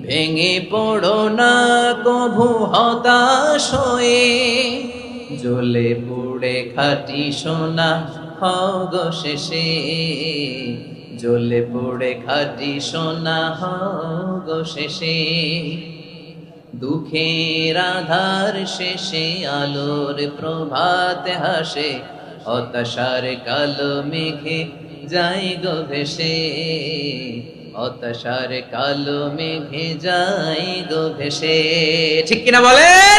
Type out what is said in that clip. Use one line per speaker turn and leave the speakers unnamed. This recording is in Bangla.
ভেঙে পড়ো না কভু হতাশ হয়ে। জ্বলে পুড়ে খাটি সোনা হগ শেষে। জ্বলে পুড়ে খাটি সোনা হগ শেষে। দুঃখের আধার শেষে আলোর প্রভাত হাসে, হতাশার কালো মেঘে যাই গো ভেসে। হতাশার কালো মেঘে যাই গো ভেসে। ঠিক কিনা বলেন?